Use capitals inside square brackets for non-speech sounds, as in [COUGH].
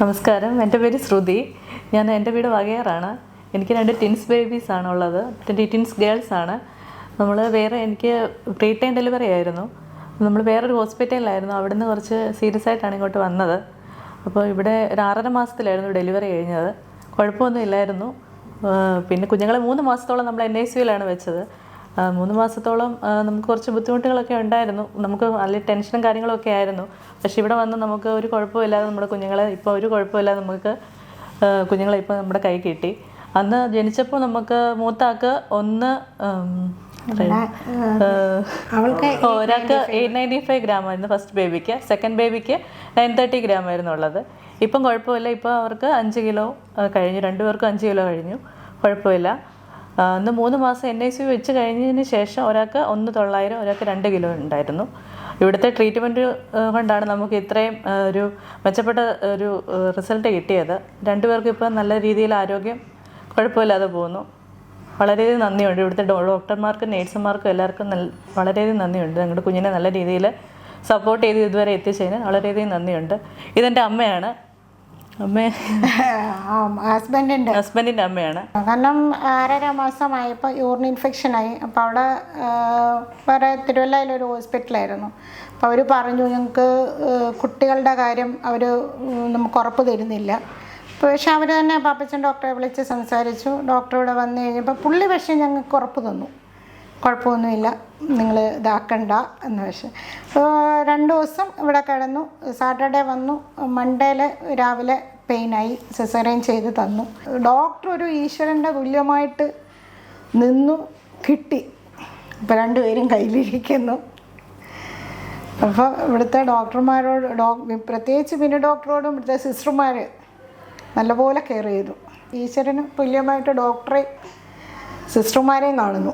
നമസ്കാരം. എന്റെ പേര് ശ്രുതി. ഞാൻ എന്റെ വീട് വകയാറാണ്. എനിക്ക് രണ്ട് ടിൻസ് ബേബീസ് ഉള്ളത് ടിൻസ് ഗേൾസ് ആണ്. നമ്മൾ വേറെ എനിക്ക് പ്രീ ടൈം ഡെലിവറി ആയിരുന്നു. നമ്മൾ വേറൊരു ഹോസ്പിറ്റലിലായിരുന്നു അവിടുന്ന് കുറച്ച് സീരിയസ് ആയിട്ടാണ് ഇങ്ങോട്ട് വന്നത്. അപ്പോൾ ഇവിടെ ഒരു ആറര മാസത്തിലായിരുന്നു ഡെലിവറി കഴിഞ്ഞത്. കുഴപ്പമൊന്നും ഇല്ലായിരുന്നു. പിന്നെ കുഞ്ഞുങ്ങളെ മൂന്ന് മാസത്തോളം നമ്മൾ എൻ ഐ സിയിലാണ് വെച്ചത്. മൂന്ന് മാസത്തോളം നമുക്ക് കുറച്ച് ബുദ്ധിമുട്ടുകളൊക്കെ ഉണ്ടായിരുന്നു. നമുക്ക് നല്ല ടെൻഷനും കാര്യങ്ങളൊക്കെ ആയിരുന്നു. പക്ഷേ ഇവിടെ വന്ന് നമുക്ക് ഒരു കുഴപ്പമില്ലാതെ നമ്മുടെ കുഞ്ഞുങ്ങളെ ഇപ്പോൾ ഒരു കുഴപ്പമില്ലാതെ നമുക്ക് കുഞ്ഞുങ്ങളെ ഇപ്പോൾ നമ്മുടെ കൈ കിട്ടി. അന്ന് ജനിച്ചപ്പോൾ നമുക്ക് മൂത്താക്ക് ഒന്ന് അവൾക്ക് ഒരാൾക്ക് എയ്റ്റ് നയന്റി ഫൈവ് ഗ്രാം ആയിരുന്നു ഫസ്റ്റ് ബേബിക്ക് സെക്കൻഡ് ബേബിക്ക് നയൻ തേർട്ടി ഗ്രാം ആയിരുന്നു ഉള്ളത്. ഇപ്പം കുഴപ്പമില്ല. ഇപ്പോൾ അവർക്ക് അഞ്ച് കിലോ കഴിഞ്ഞു. രണ്ടുപേർക്കും അഞ്ച് കിലോ കഴിഞ്ഞു. കുഴപ്പമില്ല. ആ, അന്ന് മൂന്ന് മാസം എൻ ഐ സി വെച്ച് കഴിഞ്ഞതിന് ശേഷം ഒരാൾക്ക് ഒന്ന് തൊള്ളായിരം ഒരാൾക്ക് രണ്ട് കിലോ ഉണ്ടായിരുന്നു. ഇവിടുത്തെ ട്രീറ്റ്മെന്റ് കൊണ്ടാണ് നമുക്ക് ഇത്രയും ഒരു മെച്ചപ്പെട്ട ഒരു റിസൾട്ട് കിട്ടിയത്. രണ്ടുപേർക്കും ഇപ്പോൾ നല്ല രീതിയിൽ ആരോഗ്യം കുഴപ്പമില്ലാതെ പോകുന്നു. വളരെയധികം നന്ദിയുണ്ട്. ഇവിടുത്തെ ഡോക്ടർമാർക്കും നേഴ്സുമാർക്കും എല്ലാവർക്കും നല്ല വളരെയധികം നന്ദിയുണ്ട്. ഞങ്ങളുടെ കുഞ്ഞിനെ നല്ല രീതിയിൽ സപ്പോർട്ട് ചെയ്ത് ഇതുവരെ എത്തിച്ചതിന് വളരെയധികം നന്ദിയുണ്ട്. ഇതെന്റെ അമ്മയാണ്. അമ്മ. [LAUGHS] ഹസ്ബൻഡിന്റെ ഹസ്ബൻഡിന്റെ അമ്മയാണ്. കാരണം ആറര മാസമായപ്പോൾ യൂറിൻ ഇൻഫെക്ഷൻ ആയി അപ്പോൾ അവിടെ വേറെ തിരുവല്ലയിലൊരു ഹോസ്പിറ്റലായിരുന്നു. അപ്പോൾ അവർ പറഞ്ഞു ഞങ്ങൾക്ക് കുട്ടികളുടെ കാര്യം അവർ നമുക്ക് ഉറപ്പ് തരുന്നില്ല. പക്ഷെ അവർ തന്നെ പാപ്പച്ചൻ ഡോക്ടറെ വിളിച്ച് സംസാരിച്ചു. ഡോക്ടർ ഇവിടെ വന്നു കഴിഞ്ഞപ്പോൾ പുള്ളി പക്ഷേ ഞങ്ങൾക്ക് ഉറപ്പ് തന്നു. കുഴപ്പമൊന്നുമില്ല. നിങ്ങൾ ഇതാക്കണ്ട എന്ന് പക്ഷേ അപ്പോൾ രണ്ട് ദിവസം ഇവിടെ കിടന്നു. സാറ്റർഡേ വന്നു. മൺഡേയിൽ രാവിലെ പെയിനായി. സിസറിയൻ ചെയ്ത് തന്നു. ഡോക്ടർ ഒരു ഈശ്വരന്റെ തുല്യമായിട്ട് നിന്നു. കിട്ടി. ഇപ്പോൾ രണ്ടുപേരും കയ്യിലിരിക്കുന്നു. അപ്പോൾ ഇവിടുത്തെ ഡോക്ടർമാരോട് ഡോ പ്രത്യേകിച്ച് പിന്നെ ഡോക്ടറോടും ഇവിടുത്തെ സിസ്റ്റർമാർ നല്ലപോലെ കെയർ ചെയ്തു. ഈശ്വരന് തുല്യമായിട്ട് ഡോക്ടറെ സിസ്റ്റർമാരെയും കാണുന്നു.